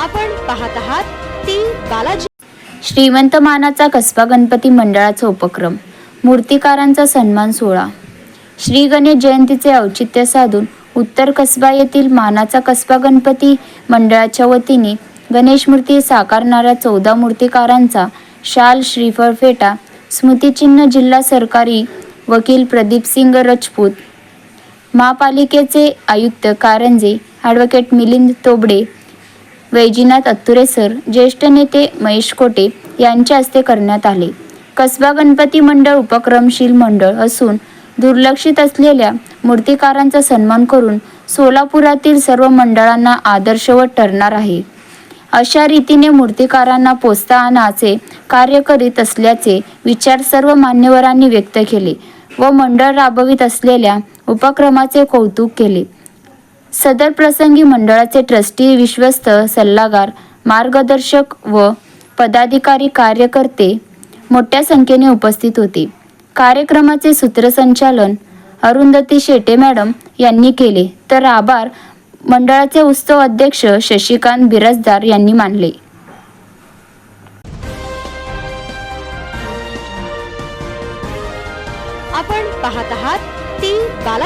आपण पाहत आहात ती बालाजी. श्रीमंत मानाचा कसबा गणपती मंडळाचा उपक्रम. मूर्तिकारांचा सन्मान सोहळा. श्री गणेश जयंतीचे औचित्य साधून उत्तर कसबा येथील मानाचा कसबा गणपती मंडळाच्या वतीने गणेश मूर्ती साकारणाऱ्या चौदा मूर्तिकारांचा शाल श्रीफळ फेटा स्मृतिचिन्ह जिल्हा सरकारी वकील प्रदीप सिंग राजपूत महापालिकेचे आयुक्त कारंजे ॲडव्होकेट मिलिंद तोबडे वैजीनाथ अत्तुरे सर ज्येष्ठ नेते महेश कोटे यांच्या हस्ते करण्यात आले. कसबा गणपती मंडळ उपक्रमशील मंडळ असून दुर्लक्षित असलेल्या मूर्तिकारांचा सन्मान करून सोलापुरातील सर्व मंडळांना आदर्शवत ठरणार आहे. अशा रीतीने मूर्तिकारांना प्रोत्साहनाचे कार्य करीत असल्याचे विचार सर्व मान्यवरांनी व्यक्त केले व मंडळ राबवित असलेल्या उपक्रमाचे कौतुक केले. सदर प्रसंगी मंडळाचे ट्रस्टी विश्वस्त सल्लागार मार्गदर्शक व पदाधिकारी कार्यकर्ते मोठ्या संख्येने उपस्थित होते. कार्यक्रमाचे सूत्रसंचालन अरुंधती शेटे मॅडम यांनी केले. तर आभार मंडळाचे उत्सव अध्यक्ष शशिकांत बिराजदार यांनी मानले. आपण पाहत आहात ती बाला